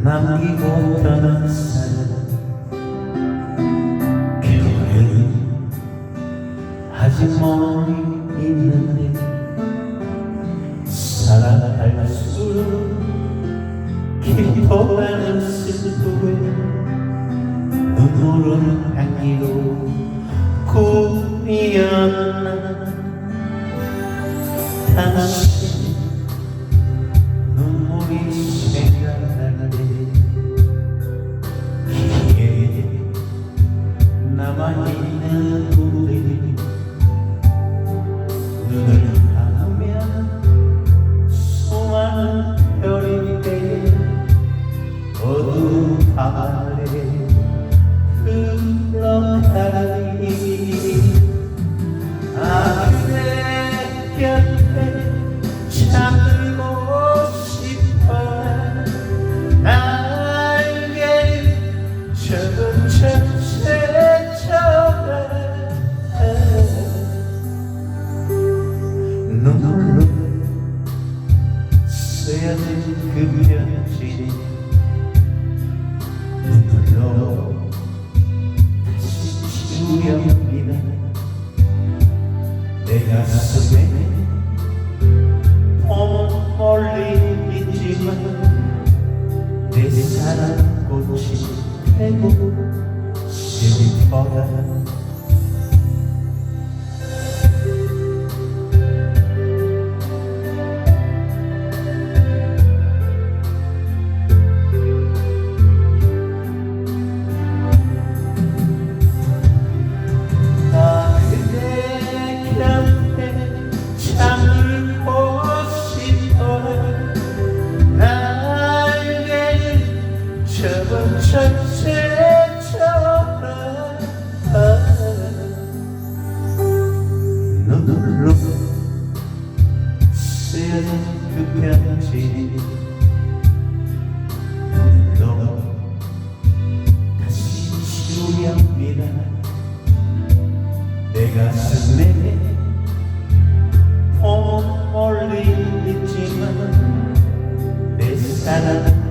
남기고 떠난 사람 교회는 아직 멀리 있는데 살아갈수록 깊어가는 슬픔에 눈물은 향기로 꿈이었나 당신 쓰여진 그 편지 눈물로 다시 지우렵니다 내 가슴에 봄은 멀리 있지만 내 사랑 꽃이 되고 싶어라 쓰여진 그 편지 눈물로 다시 지우렵니다. 내 가슴에 봄 멀리 있지만 내 사랑